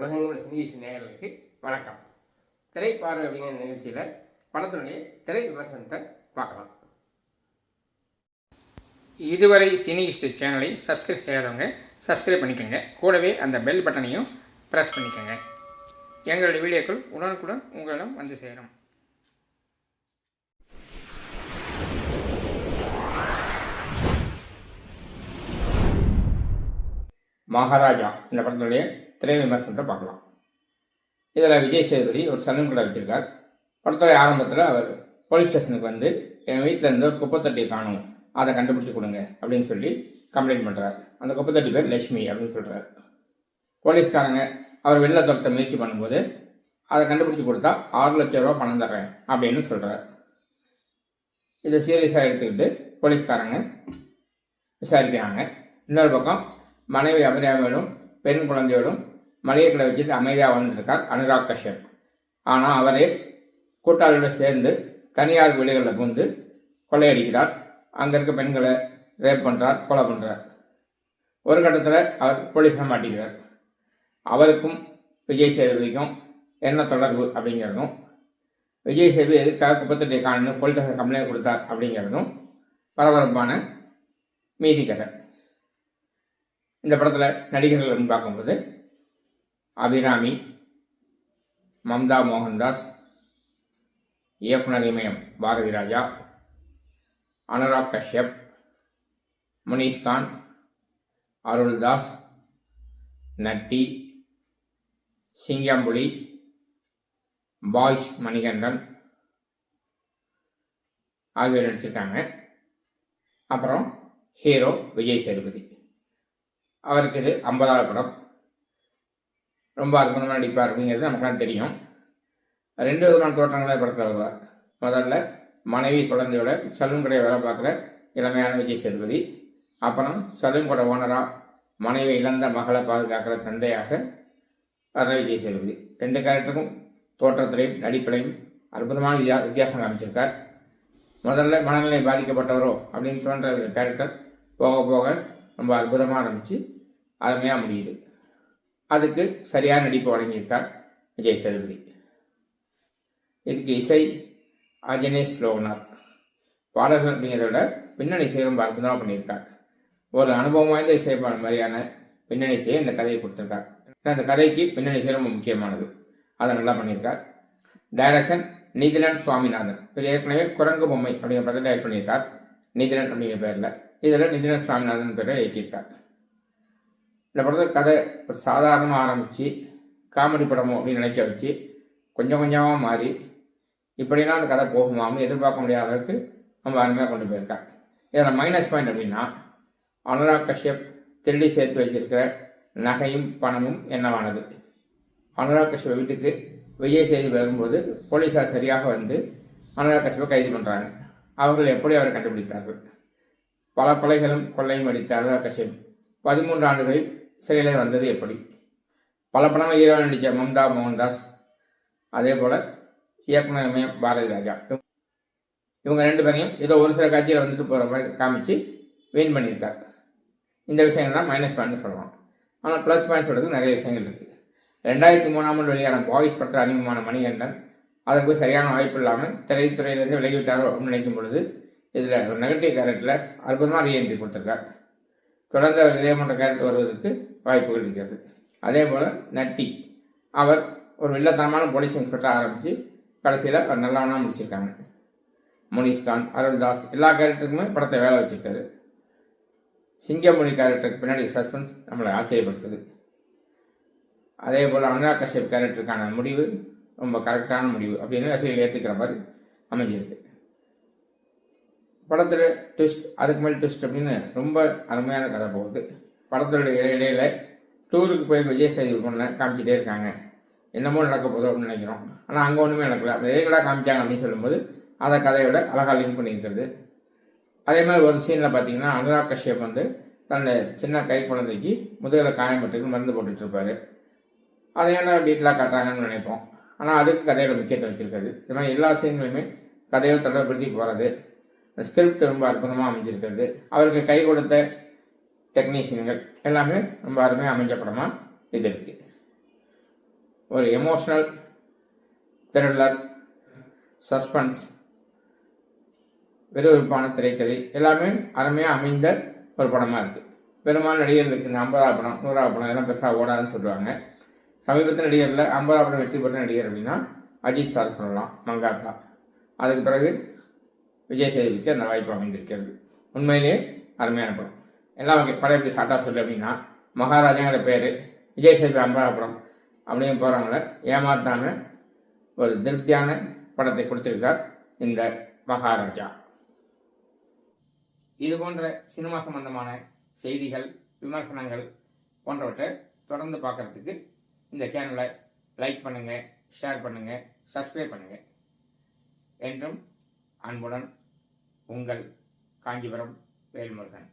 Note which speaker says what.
Speaker 1: உலகங்கள் சினிகேஷ் நேயர்களுக்கு வணக்கம். திரைப்பார்வை அப்படிங்கிற நிகழ்ச்சியில் படத்தினுடைய திரை விமர்சனத்தை பார்க்கலாம்.
Speaker 2: இதுவரை சினி சேனலை சப்ஸ்கிரைப் செய்யாதவங்க சப்ஸ்கிரைப் பண்ணிக்கோங்க. கூடவே அந்த பெல் பட்டனையும் ப்ரெஸ் பண்ணிக்கோங்க. எங்களுடைய வீடியோக்கள் உடனுக்குடன் உங்களிடம் வந்து சேரும்.
Speaker 1: மகாராஜா இந்த படத்தினுடைய திரை விமர்சனத்தை பார்க்கலாம். இதில் விஜய் சேதுபதி ஒரு சலூன் கடை வச்சிருக்கார். படத்துடைய ஆரம்பத்தில் அவர் போலீஸ் ஸ்டேஷனுக்கு வந்து என் வீட்டில் இருந்து ஒரு குப்பைத்தட்டி காணும். அதை கண்டுபிடிச்சி கொடுங்க அப்படின்னு சொல்லி கம்ப்ளைண்ட் பண்ணுறார் அந்த குப்பைத்தட்டி பேர் லட்சுமி அப்படின்னு சொல்கிறார் போலீஸ்காரங்க அவர் வெளில துரத்த முயற்சி பண்ணும்போது அதை கண்டுபிடிச்சி கொடுத்தா ஆறு லட்ச ரூபா பணம் தர்றேன் அப்படின்னு சொல்கிறார் இதை சீரியஸாக எடுத்துக்கிட்டு போலீஸ்காரங்க விசாரிக்கிறாங்க. இன்னொரு பக்கம் மனைவி அபிராமியோடும் பெண் குழந்தையோடும் மளிகை கடை வச்சுட்டு அமைதியாக வாழ்ந்துருக்கார் அனுராக் கஷ்யப். ஆனால் அவரே கூட்டாளியோடு சேர்ந்து தனியார் வீடுகளில் புகுந்து கொள்ளையடிக்கிறார். அங்கே இருக்க பெண்களை ரேப் பண்ணுறார் கொலை பண்ணுறார் ஒரு கட்டத்தில் அவர் போலீஸில் மாட்டிக்கிறார். அவருக்கும் விஜய் சேதுபதிக்கும் என்ன தொடர்பு அப்படிங்கிறதும் விஜய் சேது எதுக்காக குப்பத்தட்டி காணணும் போலீஸ் கம்ப்ளைண்ட் கொடுத்தார் அப்படிங்கிறதும் பரபரப்பான மீதி கதை. இந்த படத்தில் நடிகர்கள் பார்க்கும்போது அபிராமி மம்தா மோகன்தாஸ் இயக்குனர் இமயம் பாரதி ராஜா அனுராக் கஷ்யப் முனீஷ்காந்த் அருள்தாஸ் நட்டி சிங்கம்புலி பாய்ஸ் மணிகண்டன் ஆகியோர் நடிச்சிருக்காங்க. அப்புறம் ஹீரோ விஜய் சேதுபதி. அவருக்கு இது ஐம்பதாவது படம். ரொம்ப அற்புதமாக நடிப்பார் அப்படிங்கிறது நமக்குலாம் தெரியும். ரெண்டு விதமான தோற்றங்களை படத்தில் வருவார். முதல்ல மனைவி குழந்தையோட சலூன் கடையை வேலை பார்க்குற இளமையான விஜய் சேதுபதி. அப்புறம் சலூன் கடை ஓனராக மனைவி இழந்த மகளை பாதுகாக்கிற தந்தையாக வர்ற விஜய் சேதுபதி. ரெண்டு கேரக்டருக்கும் தோற்றத்திலையும் நடிப்பிலையும் அற்புதமான வித்தியா வித்தியாசம் காமிச்சிருக்கார் முதல்ல மனநிலை பாதிக்கப்பட்டவரோ அப்படின்னு தோன்ற கேரக்டர் போக போக ரொம்ப அற்புதமாக ஆரம்பித்து அருமையாக முடியுது. அதுக்கு சரியான நடிப்பு வழங்கியிருக்கார் விஜய் சேதுபதி இதுக்கு இசை அஜனேஷ் லோகநாத். பாடல்கள் அப்படிங்கிறத விட பின்னணி இசை ரொம்ப அற்புதமாக பண்ணியிருக்கார். ஒரு அனுபவம் வாய்ந்த இசை மாதிரியான பின்னணி இசையை இந்த கதையை கொடுத்துருக்கார். ஏன்னா அந்த கதைக்கு பின்னணி இசை ரொம்ப முக்கியமானது. அதை நல்லா பண்ணியிருக்கார். டைரக்ஷன் நீதிலன் சுவாமிநாதன். இவர் ஏற்கனவே குரங்கு பொம்மை அப்படிங்கிற படத்தை டைரக்ட் பண்ணியிருக்கார். நீதிலன் அப்படிங்கிற பேரில். இதில் நிதிலன் சுவாமிநாதன் பேரை இயக்கியிருக்கார். இந்த படத்தில் கதை ஒரு சாதாரணமாக ஆரம்பித்து காமெடி படமோ அப்படின்னு நினைக்க வச்சு கொஞ்சம் கொஞ்சமாக மாறி இப்படிலாம் அந்த கதை போகுமான்னு எதிர்பார்க்க முடியாத அளவுக்கு ரொம்ப அருமையாக கொண்டு போயிருக்காங்க இதில் மைனஸ் பாயிண்ட் அப்படின்னா அனுராக் கஷ்யப் திருடி சேர்த்து வச்சிருக்கிற நகையும் பணமும் என்னவானது? அனுராக் கஷ்யப் வீட்டுக்கு விஜய் செய்தி வரும்போது போலீஸார் சரியாக வந்து அனுராக் கஷ்யப்பை கைது பண்ணுறாங்க அவர்கள் எப்படி அவரை கண்டுபிடித்தார்கள்? பல கொலைகளும் கொள்ளையும் அடித்த அனுராக் கஷ்யப் பதிமூன்று ஆண்டுகளில் சிறையில் வந்தது எப்படி? பல படங்கள் ஹீரோ நடித்த மம்தா மோகன்தாஸ் அதே போல் இயக்குனர் பாரதி ராஜா. இவங்க ரெண்டு பேரையும் ஏதோ ஒரு சில காட்சியில் வந்துட்டு போகிற மாதிரி காமிச்சு வின் பண்ணியிருக்கார். இந்த விஷயங்கள் தான் மைனஸ் பாயிண்ட் சொல்லலாம். ஆனால் ப்ளஸ் பாயிண்ட் சொல்கிறதுக்கு நிறைய விஷயங்கள் இருக்குது ரெண்டாயிரத்தி மூணாம் ஆண்டு வெளியான பாய்ஸ் படத்தில் அறிமுகமான மணிகண்டன் அதற்கு சரியான வாய்ப்பு இல்லாமல் திரைத்துறையிலேருந்து விலகிவிட்டாரோ அப்படின்னு நினைக்கும் பொழுது இதில் ஒரு நெகட்டிவ் கேரக்டரில் அற்புதமாக ரீஎன்ட்ரி கொடுத்துருக்கார். தொடர்ந்து அவர் இதே போன்ற கேரக்டர் வருவதற்கு வாய்ப்புகள் இருக்கிறது. அதே போல் நட்டி. அவர் ஒரு வில்லத்தனமான போலீஸ் இன்ஸ்பெக்டர் ஆரம்பித்து கடைசியில் அவர் நல்லவனாக முடிச்சிருக்காங்க. முனிஷ்கான் அருள்தாஸ் எல்லா கேரக்டருக்குமே படத்தை வேலை வச்சுருக்காரு. சிங்கமொழி கேரக்டருக்கு பின்னாடி சஸ்பென்ஸ் நம்மளை ஆச்சரியப்படுத்துது. அதே போல் அனுராக் கஷ்யப் கேரக்டருக்கான முடிவு ரொம்ப கரெக்டான முடிவு அப்படின்னு ரசிகர்கள் ஏற்றுக்கிற மாதிரி அமைஞ்சிருக்கு. படத்தில் ட்விஸ்ட் அதுக்கு மேலே ட்விஸ்ட் அப்படின்னு ரொம்ப அருமையான கதை போகுது. படத்தோட இடையில டூருக்கு போய் விஜய் சேதி பொண்ணை காமிச்சிட்டே இருக்காங்க. என்னமோ நடக்க போதோ அப்படின்னு நினைக்கிறோம். ஆனால் அங்கே ஒன்றுமே நடக்கல. அப்போ காமிச்சாங்க அப்படின்னு சொல்லும்போது அதை கதையோட அழகாக லிங்க் பண்ணியிருக்கிறது அதே மாதிரி ஒரு சீனில் பார்த்தீங்கன்னா அனுராக் கஷ்யப் வந்து தன்னோட சின்ன கை குழந்தைக்கு முதுகில் காயம்பட்டுக்கு மருந்து போட்டுட்ருப்பார் அதை என்ன டீட்டெயிலாக காட்டுறாங்கன்னு நினைப்போம். ஆனால் அதுக்கு கதையோட முக்கியத்துவம் வச்சிருக்காது இது மாதிரி எல்லா சீன்களுமே கதையை தொடர்படுத்தி போகிறது ஸ்கிரிப்ட் ரொம்ப அற்புதமாக அமைஞ்சிருக்கிறது. அவருக்கு கை கொடுத்த டெக்னீஷியன்கள் எல்லாமே ரொம்ப அருமையாக அமைஞ்ச படமாக இது இருக்குது ஒரு எமோஷ்னல் த்ரில்லர் சஸ்பென்ஸ் விறுவிறுப்பான திரைக்கதை எல்லாமே அருமையாக அமைந்த ஒரு படமாக இருக்குது பெரும்பாலும் நடிகர்களுக்கு இந்த ஐம்பதாவது படம் நூறாவது படம் இதெல்லாம் பெருசாக ஓடாதுன்னு சொல்லுவாங்க. சமீபத்தில் நடிகரில் ஐம்பதாவது படம் வெற்றி பெற்ற நடிகர் அப்படின்னா அஜித் சார் சொல்லலாம் மங்காத்தா. அதுக்கு பிறகு விஜய் சேதுபதிக்கு அந்த வாய்ப்பு அமைந்திருக்கிறது. உண்மையிலேயே அருமையான படம். எல்லாம் படம் எப்படி ஷார்ட்டாக சொல்லு அப்படின்னா மகாராஜாங்கிற பேர் விஜய் சேதுபதி ஐம்பதாவது அப்படின்னு போகிறவங்கள ஏமாத்தாம ஒரு திருப்தியான படத்தை கொடுத்துருக்கார் இந்த மகாராஜா. இது போன்ற சினிமா சம்பந்தமான செய்திகள் விமர்சனங்கள் போன்றவற்றை தொடர்ந்து பார்க்குறதுக்கு இந்த சேனலை லைக் பண்ணுங்கள் ஷேர் பண்ணுங்கள் சப்ஸ்கிரைப் பண்ணுங்கள் என்றும் அன்புடன் உங்கள் காஞ்சிபுரம் வேல்முருகன்.